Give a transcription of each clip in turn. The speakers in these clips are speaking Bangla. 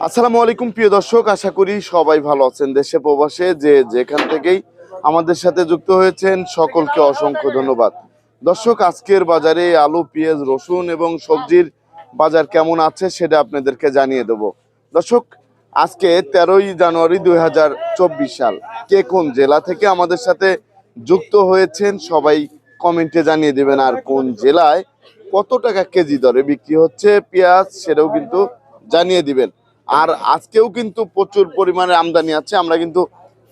আসসালামু আলাইকুম, প্রিয় দর্শক। আশা করি সবাই ভালো আছেন দেশে প্রবাসে, যে যেখান থেকেই আমাদের সাথে যুক্ত হয়েছেন, সকলকে অসংখ্য ধন্যবাদ। দর্শক, আজকের বাজারে আলু, পেঁয়াজ, রসুন এবং সবজির বাজার কেমন আছে সেটা আপনাদেরকে জানিয়ে দেব। দর্শক, আজকে তেরোই জানুয়ারি দুই হাজার চব্বিশ সাল। কে কোন জেলা থেকে আমাদের সাথে যুক্ত হয়েছেন সবাই কমেন্টে জানিয়ে দেবেন, আর কোন জেলায় কত টাকা কেজি দরে বিক্রি হচ্ছে পেঁয়াজ সেটাও কিন্তু জানিয়ে দিবেন। আর আজকেও কিন্তু প্রচুর পরিমাণে আমদানি আছে। আমরা কিন্তু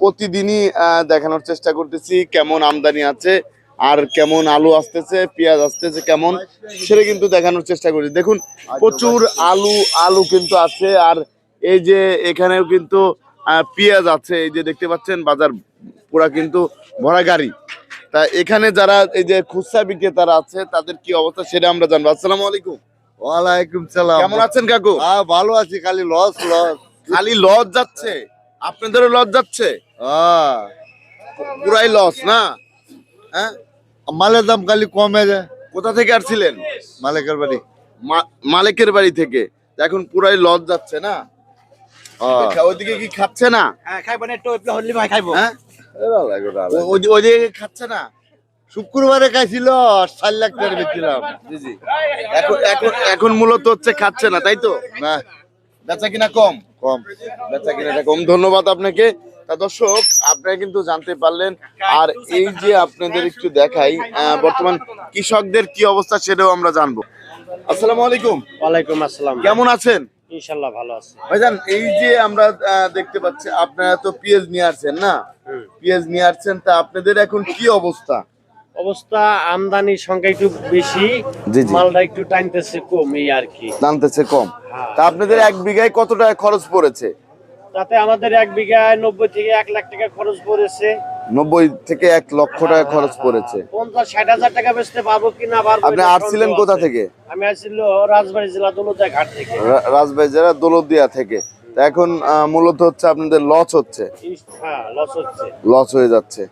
প্রতিদিনই দেখানোর চেষ্টা করতেছি কেমন আমদানি আছে আর কেমন আলু আসতেছে, পেঁয়াজ আসতেছে কেমন, সেটা কিন্তু দেখানোর চেষ্টা করি। দেখুন, প্রচুর আলু আলু কিন্তু আছে আর এই যে এখানেও কিন্তু পেঁয়াজ আছে। এই যে দেখতে পাচ্ছেন, বাজার পুরা কিন্তু ভরা গাড়ি। তা এখানে যারা এই যে খুচরা বিক্রেতারা আছে, তাদের কি অবস্থা সেটা আমরা জানব। আসসালামু আলাইকুম। ওয়ালাইকুম সালাম। কেমন আছেন কাকু? হ্যাঁ ভালো আছি খালি লস লস খালি লস যাচ্ছে? আপনাদেরও লস যাচ্ছে? হ্যাঁ পুরাই লস না? হ্যাঁ? মালের দাম খালি কমে যায়। কোথা থেকে আসছিলেন? মালিকের বাড়ি। মা- মালিকের বাড়ি থেকে। এখন পুরাই লস যাচ্ছে না? হ্যাঁ। ওইদিকে কি খাচ্ছে না? হ্যাঁ খাইবো না একটু একটু ভাই খাইবো হ্যাঁ? ওইদিকে খাচ্ছে না? শুক্রবারে খাইছিল চার লাখ টাকা বেচছিলাম এখন এখন এখন মূলত হচ্ছে খাচ্ছে না তাই তো? না। বেচা কিনা কম? কম। বেচা কিনাটা কম। ধন্যবাদ আপনাকে। তা দর্শক আপনারা কিন্তু জানতে পারলেন। আর এই যে আপনাদের একটু দেখাই আহ, বর্তমান কৃষকদের কি অবস্থা সেটাও আমরা জানব। আসসালামু আলাইকুম। ওয়ালাইকুম আসসালাম। কেমন আছেন? ইনশাল্লাহ ভালো আছে। ভাইজান এই যে আমরা আহ, দেখতে পাচ্ছি আপনারা তো পেঁয়াজ নিয়ে আসছেন না? পেঁয়াজ নিয়ে আসছেন তা আপনাদের এখন কি অবস্থা? অবস্থা আমদানির সংখ্যা একটু বেশি। মালটা একটু টানতেছে কম এই আর কি। টানতেছে কম। হ্যাঁ। তা আপনাদের এক বিঘায় কত টাকা খরচ পড়েছে? তাতে আমাদের এক বিঘায় নব্বই থেকে এক লাখ টাকা খরচ পড়েছে। নব্বই থেকে এক লক্ষ টাকা খরচ পড়েছে। পঞ্চাশ ষাট হাজার টাকা বেচতে পারব কিনা পারব আপনি আসছিলেন কোথা থেকে? আমি আসছিল রাজবাড়ী জেলা দৌলতা ঘাট থেকে। রাজবাড়ী জেলা দৌলতদিয়া থেকে। এখন মূলত হচ্ছে আপনাদের লস হচ্ছে। হ্যাঁ লস হয়ে যাচ্ছে।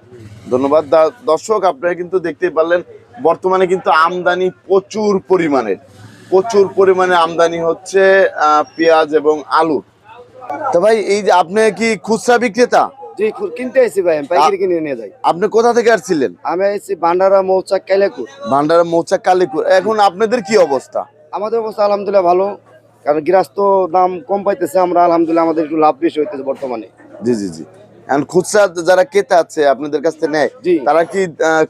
ধন্যবাদ। দর্শক আপনারা কিন্তু দেখতেই পারলেন বর্তমানে কিন্তু আমদানি প্রচুর পরিমাণে। প্রচুর পরিমাণে আমদানি হচ্ছে পেঁয়াজ এবং আলু। তো ভাই এই যে আপনি কি খুচরা বিক্রেতা? জি কিনতে এসেছি ভাই আমি পাইকারি কিনে নিয়ে যাই। আপনি কোথা থেকে আসছিলেন? আমি এসেছি ভান্ডারা মৌচাক কাইলাকুর ভান্ডারা মৌচা কালীপুর এখন আপনাদের কি অবস্থা? আমাদের অবস্থা আলহামদুলিল্লাহ ভালো। কারণ গৃহস্থ দাম কম পাইতেছে আমরা আলহামদুলিল্লাহ আমাদের একটু লাভ বেশি হইতেছে বর্তমানে। জি জি জি। খুচরা যারা ক্রেতা আছে আপনাদের কাছ থেকে নেয়। তারা কি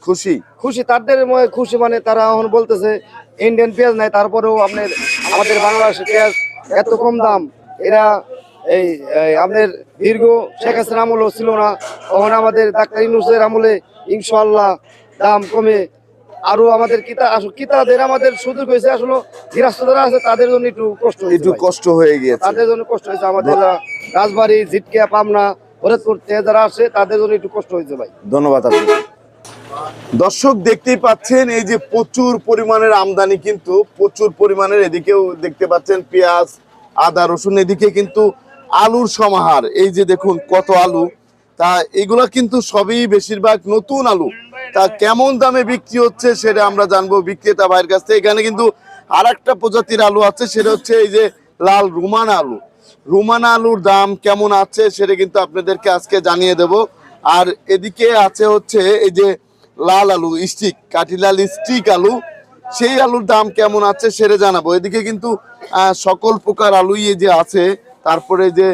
খুশি? খুশি তাদের খুশি মানে তারা এখন বলতেছে ইন্ডিয়ান পেঁয়াজ নাই তারপরেও আপনার আমাদের বাংলাদেশের পেঁয়াজ এত কম দাম এরা এই আপনার দীর্ঘ শেখ হাসিনা আমলও ছিল না তখন আমাদের ডাক্তার ইনুসের আমলে ইনশাল্লাহ দাম কমে আরও আমাদের কিতা আসলে কিতাদের আমাদের সুযোগ হয়েছে আসলে গৃহস্থ যারা আছে তাদের জন্য একটু কষ্ট একটু কষ্ট হয়ে গিয়েছে। তাদের জন্য কষ্ট হয়েছে আমাদের রাজবাড়ি ঝিটকিয়া পাবনা ফরিদপুর যারা আসে তাদের জন্য একটু কষ্ট হয়েছে ভাই। ধন্যবাদ আপনাকে দর্শক দেখতেই পাচ্ছেন এই যে প্রচুর পরিমাণের আমদানি কিন্তু প্রচুর পরিমাণের এদিকেও দেখতে পাচ্ছেন পেঁয়াজ আদা রসুন এদিকে কিন্তু আলুর সমাহার। এই যে দেখুন কত আলু তা এগুলা কিন্তু সবই বেশিরভাগ নতুন আলু। তা কেমন দামে বিক্রি হচ্ছে সেটা আমরা জানব বিক্রেতা ভাইয়ের কাছ থেকে। এখানে কিন্তু আর একটা প্রজাতির আলু আছে, সেটা হচ্ছে এই যে লাল রুমান আলু। রুমান আলুর দাম কেমন আছে সেটা কিন্তু আপনাদেরকে আজকে জানিয়ে দেব। আর এদিকে আছে হচ্ছে এই যে লাল আলু, স্টিক কাঠিলাল স্টিক আলু। সেই আলুর দাম কেমন আছে সেটা জানাব। এদিকে কিন্তু সকল প্রকার আলুই যে আছে। তারপরে যে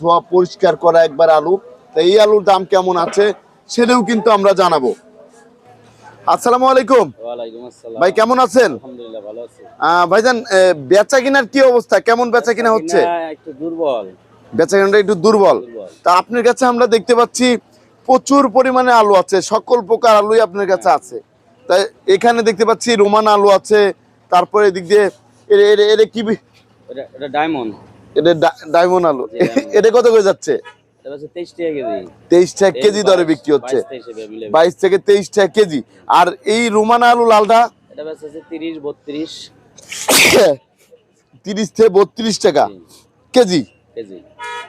ধোয়া পরিষ্কার করা একবার আলু। তা এই আলুর দাম কেমন আছে সেটাও কিন্তু আমরা জানাব। আসসালামু আলাইকুম। ভাই কেমন আছেন? ভাইজান বেচা কিনার কি অবস্থা? কেমন বেচা কিনা হচ্ছে একটু দুর্বল। বেচা কেনাটা একটু দুর্বল। তা আপনার কাছে আমরা দেখতে পাচ্ছি প্রচুর পরিমাণে আলু আছে সকল প্রকার আলুই আপনার কাছে আছে। তাই এখানে দেখতে পাচ্ছি রোমান আলু আছে তারপরে এদিক দিয়ে কি এটা এটা ডায়মন্ড। এটা ডায়মন্ড আলু। এটা কত করে যাচ্ছে? তেইশ টাকা কেজি। তেইশ টাকা কেজি দরে বিক্রি হচ্ছে। বাইশ, থেকে তেইশ টাকা কেজি। আর এই রোমান আলু লালটা? তিরিশ বত্রিশ। তিরিশ থেকে বত্রিশ টাকা কেজি। কেজি।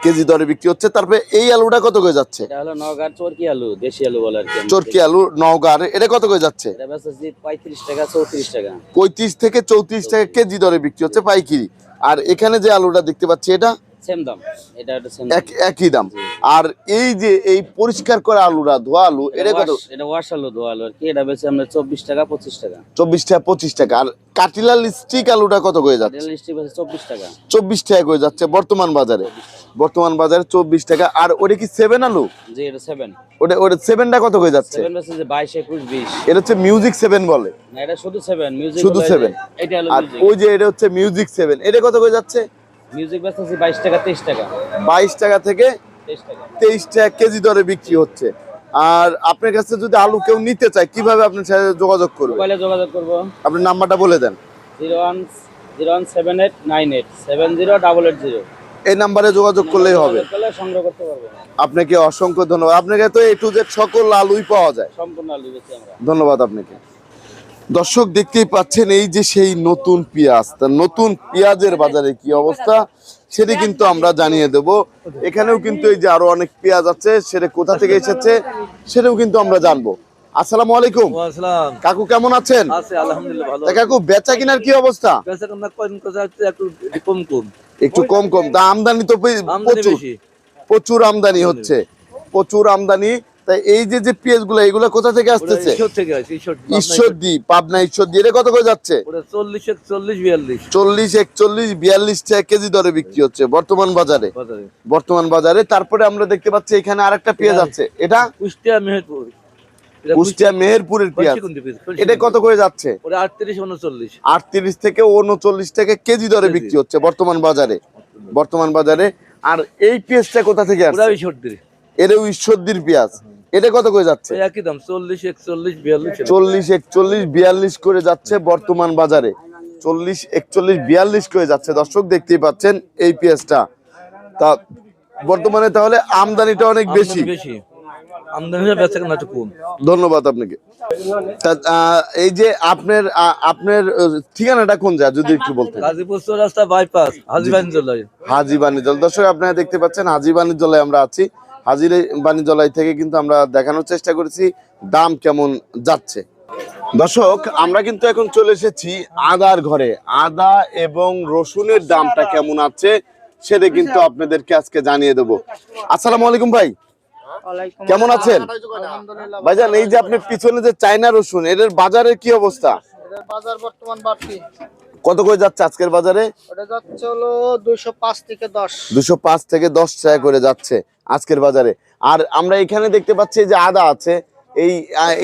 কেজি দরে বিক্রি হচ্ছে। তারপরে এই আলুটা কত করে যাচ্ছে? এটা হলো নগার চরকি আলু দেশি আলু বলে চরকি আলু নওগাঁ এটা কত করে যাচ্ছে? পঁয়ত্রিশ টাকা চৌত্রিশ টাকা। পঁয়ত্রিশ থেকে চৌত্রিশ টাকা কেজি দরে বিক্রি হচ্ছে পাইকিরি। আর এখানে যে আলুটা দেখতে পাচ্ছি এটা সেম দাম। এটা এটা সেম একই দাম। আর এই যে এই পরিষ্কার করা আলুরা ধোয়া আলু এটা কত? এটা ওয়াশ আলু দোয়া আলু আর কি। এটা বেশি আমরা চব্বিশ টাকা টাকা। টাকা আর কাটিলাল স্টিক আলুটা কত করে যাচ্ছে? এটা লিস্টি বেশি চব্বিশ টাকা। চব্বিশ টাকা করে যাচ্ছে বর্তমান বাজারে। বর্তমান বাজারে চব্বিশ টাকা। আর ওটা কি সেভেন আলু? জি এটা ওটা কত করে যাচ্ছে? যে বাইশ একুশ বিশ। এটা হচ্ছে মিউজিক সেভেন বলে। না এটা শুধু মিউজিক শুধু? এটা হলো আর ওই যে এটা হচ্ছে মিউজিক সেভেন এটা কত হয়ে যাচ্ছে? মিউজিক বেশি আছে বাইশ টাকা তেইশ টাকা। বাইশ টাকা থেকে তেইশ টাকা। কেজি দরে বিক্রি হচ্ছে। আর আপনার কাছে যদি আলু কেউ নিতে চায় কীভাবে আপনার সাথে যোগাযোগ করবে? মোবাইলে যোগাযোগ করব। আপনার নাম্বারটা বলে দেন। Zero one zero one seven eight nine eight seven zero double eight zero. এই নাম্বারে যোগাযোগ করলেই হবে। সংগ্রহ করতে পারব। আপনাকে অসংখ্য ধন্যবাদ। আপনাকে তো এ টু জেড সকল আলুই পাওয়া যায়। সম্পূর্ণ আলু আমরা। ধন্যবাদ আপনাকে। দর্শক দেখতেই পাচ্ছেন এই যে সেই নতুন পেঁয়াজ তা নতুন পেঁয়াজের বাজারে কি অবস্থা সেটি কিন্তু আমরা জানিয়ে দেব। এখানেও কিন্তু এই যে আরও অনেক পেঁয়াজ আছে সেটা কোথা থেকে এসেছে সেটাও কিন্তু আমরা জানব। আসসালামু আলাইকুম। কাকু কেমন আছেন? কাকু বেচা কিনার কি অবস্থা? একটু কম কম। একটু কম কম। তা আমদানি তো প্রচুর। প্রচুর আমদানি হচ্ছে। প্রচুর আমদানি। তাই এই যে যে পেঁয়াজগুলো এগুলো কোথা থেকে আসতেছে? ঈশ্বর থেকে ঈশ্বর ঈশ্বরদী পাবনা ঈশ্বরদী এটা কত করে যাচ্ছে? চল্লিশ একচল্লিশ বিয়াল্লিশ। চল্লিশ একচল্লিশ বিয়াল্লিশ টাকা কেজি দরে বিক্রি হচ্ছে বর্তমান বাজারে। বর্তমান বাজারে। তারপরে আমরা দেখতে পাচ্ছি এখানে আরেকটা পেঁয়াজ আছে। এটা? কুষ্টিয়া মেহেরপুর। কুষ্টিয়া মেহেরপুরের পেঁয়াজ? এটা কত করে যাচ্ছে? আটত্রিশ থেকে উনচল্লিশ টাকা কেজি দরে বিক্রি হচ্ছে বর্তমান বাজারে। বর্তমান বাজারে। আর এই পেঁয়াজটা কোথা থেকে আসছে? এটাও ঈশ্বরদীর পেঁয়াজ। এটা কত করে যাচ্ছে? একই দাম চল্লিশ একচল্লিশ বিয়াল্লিশ চল্লিশ একচল্লিশ বিয়াল্লিশ করে যাচ্ছে বর্তমান বাজারে। চল্লিশ একচল্লিশ বিয়াল্লিশ করে যাচ্ছে। দর্শক দেখতেই পাচ্ছেন এই পেঁয়াজটা। তা বর্তমানে তাহলে আমদানিটা অনেক বেশি। ধন্যবাদ আপনাকে। এই যে আপনার আপনার ঠিকানাটা কোন যায় যদি একটু বলতেন। গাজীপুর রাস্তা বাইপাস জেলায় বাণিজ্যালয়। দর্শক আপনারা দেখতে পাচ্ছেন হাজি বাণিজ্যালয় আমরা আছি। হাজি বাণিজ্যালয় থেকে কিন্তু আমরা দেখানোর চেষ্টা করেছি দাম কেমন যাচ্ছে। দর্শক আমরা কিন্তু এখন চলে এসেছি আদার ঘরে। আদা এবং রসুনের দামটা কেমন আছে সেটা কিন্তু আপনাদেরকে আজকে জানিয়ে দেবো। আসসালামু আলাইকুম ভাই। কেমন আছেন? ভাইজান এই যে আপনি পিছনে যে চায়না রসুন এদের বাজারের কি অবস্থা? বাজার বর্তমান বাড়তি। কত করে যাচ্ছে আজকের বাজারে? ওটা যাচ্ছে হলো দুইশো পাঁচ থেকে দশ। দুশো পাঁচ থেকে দশ টাকা করে যাচ্ছে আজকের বাজারে। আর আমরা এখানে দেখতে পাচ্ছি যে আদা আছে এই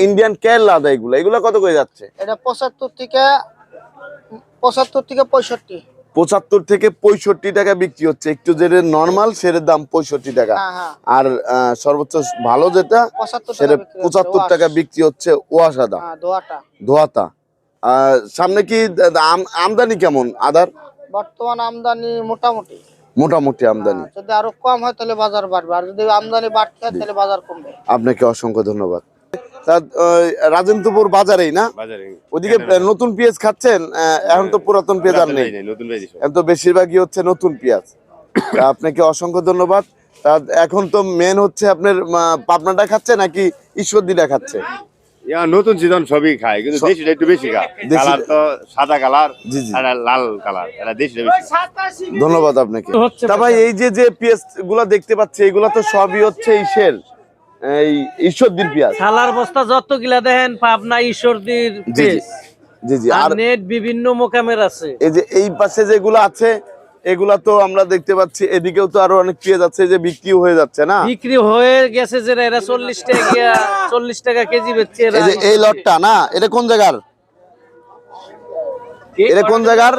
ইন্ডিয়ান কেরলা আদা এগুলো এগুলো কত করে যাচ্ছে? এটা পঁচাত্তর থেকে পঁচাত্তর থেকে পঁয়ষট্টি। পঁচাত্তর থেকে পঁয়ষট্টি টাকা বিক্রি হচ্ছে একটু যেটা নর্মাল সেটার দাম পঁয়ষট্টি টাকা। হ্যাঁ হ্যাঁ। আর সর্বোচ্চ ভালো যেটা পঁচাত্তর সেটা টাকা বিক্রি হচ্ছে, পঁচাত্তর ওয়াশ। টাকা বিক্রি হচ্ছে ওয়াশ আদা। দোয়াটা। ধোয়াতা আর সামনে কি আমদানি কেমন? আদার? বর্তমান আমদানি মোটামুটি। মোটামুটি আমদানি। যদি আরও কম হয় তাহলে বাজার বাড়বে। আর যদি আমদানি বাড়তে হয় তাহলে বাজার কমবে। আপনাকে অসংখ্য ধন্যবাদ। তা রাজেন্দ্রপুর বাজারেই না? ওদিকে নতুন পেঁয়াজ খাচ্ছেন? আহ, এখন তো পুরাতন পেঁয়াজ আর নেই। এখন তো বেশিরভাগই হচ্ছে নতুন পেঁয়াজ। আপনাকে অসংখ্য ধন্যবাদ। তা এখন তো মেন হচ্ছে আপনার পাবনাটা খাচ্ছে নাকি ঈশ্বরদীটা খাচ্ছে? নতুন সিজন সবই খায় কিন্তু দেশিটা একটু বেশি খায়। কালার তো সাদা কালার। আর লাল কালার এটা দেশিটা বেশি ধন্যবাদ আপনাকে। তা ভাই এই যে যে পেঁয়াজগুলা দেখতে পাচ্ছি এগুলা তো সবই হচ্ছে ইসের এই ঈশ্বরদীর পেঁয়াজ। থালার বস্তা যত গিলা দেখেন পাবনা ঈশ্বরদীর জি জি। জি জি আর আর নেট বিভিন্ন মোকামের আছে। এই যে এই পাশে যেগুলো আছে এগুলা তো আমরা দেখতে পাচ্ছি। এদিকেও তো আরও অনেক পেঁয়াজ আছে যে বিক্রি হয়ে যাচ্ছে না? বিক্রি হয়ে গেছে যে এরা চল্লিশ টাকা চল্লিশ টাকা কেজি বেচছে এই লটটা না? এটা কোন জায়গার? এটা কোন জায়গার?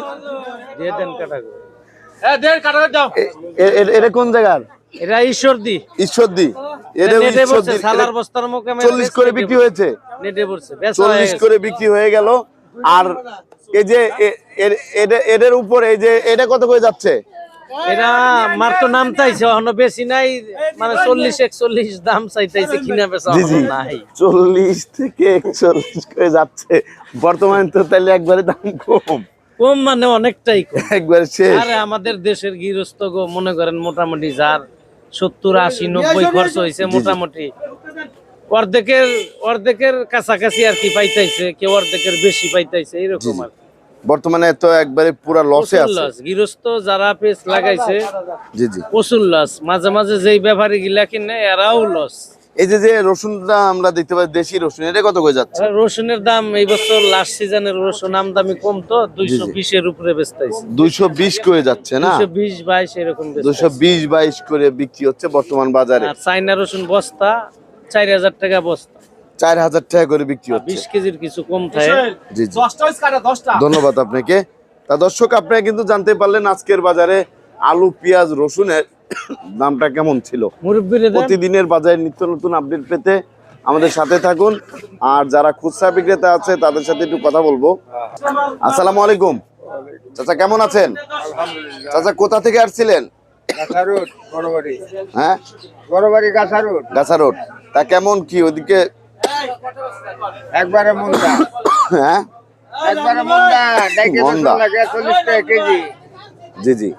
এটা কোন ঈশ্বরদী। ঈশ্বরদী। করে বিক্রি হয়েছে। চল্লিশ করে বিক্রি হয়ে গেল। আর এই যে এদের- উপরে এই যে এটা কত করে যাচ্ছে? মার তো নাম চাইছে এখনও বেশি নাই মানে চল্লিশ একচল্লিশ দাম চাইতেছে কিনা বেচা নাই। চল্লিশ থেকে একচল্লিশ করে যাচ্ছে। বর্তমানে তো তাহলে একবারে দাম কম। কম মানে অনেকটাই একবারে শেষ। আরে আমাদের দেশের গৃহস্থ গো মনে করেন মোটামুটি যার সত্তর আশি নব্বই খরচ হয়েছে মোটামুটি। অর্ধেকের অর্ধেকের কাছাকাছি আর কি পাইতাইছে কেউ অর্ধেকের বেশি পাইতাইছে এরকম আর বর্তমানে তো একবারে পুরা লসে আছে। লস গৃহস্থ যারা পেজ লাগাইছে জি জি। প্রচুর লস মাঝে মাঝে যেই ব্যাপারী গিলা কিনে এরাও লস এই যে যে রসুনটা আমরা দেখতে পাই দেশি রসুন এটা কত করে যাচ্ছে? রসুনের দাম এই বছর লাস্ট সিজনের রসুন আমদামি কম তো দুইশো। বিশের উপরে বেচতেছে দুইশো বিশ করে যাচ্ছে না? দুইশো বিশ বাইশ এরকম দুইশো বিশ বাইশ করে বিক্রি হচ্ছে বর্তমান বাজারে। আর চাইনা রসুন বস্তা চার হাজার টাকা বস্তা। চার হাজার টাকা করে বিক্রি হচ্ছে। বিশ কেজির কিছু কম থাকে। জি জি। ধন্যবাদ আপনাকে। তা দর্শক আপনারা কিন্তু জানতে পারলেন আজকের বাজারে আলু পেঁয়াজ রসুনের দামটা কেমন ছিল। প্রতিদিনের বাজারে নিত্য নতুন আপডেট পেতে আমাদের সাথে থাকুন। আর যারা খুচরা বিক্রেতা আছে তাদের সাথে একটু কথা বলব। আসসালামু আলাইকুম। চাচা কেমন আছেন? চাচা কোথা থেকে আসছিলেন? হ্যাঁ? গাছা রোড। তা কেমন কি ওদিকে? একবারে মুন্ডা হ্যাঁ? একবারে মন্দা। চল্লিশ টাকা কেজি। জি জি।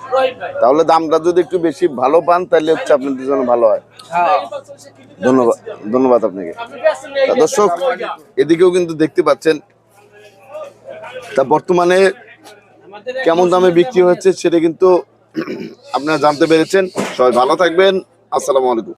তাহলে দামটা যদি একটু বেশি ভালো পান তাহলে হচ্ছে আপনাদের জন্য ভালো হয়। ধন্যবাদ ধন্যবাদ আপনাকে। দর্শক এদিকেও কিন্তু দেখতে পাচ্ছেন তা বর্তমানে কেমন দামে বিক্রি হচ্ছে সেটা কিন্তু আপনারা জানতে পেরেছেন। সবাই ভালো থাকবেন। আসসালামু আলাইকুম।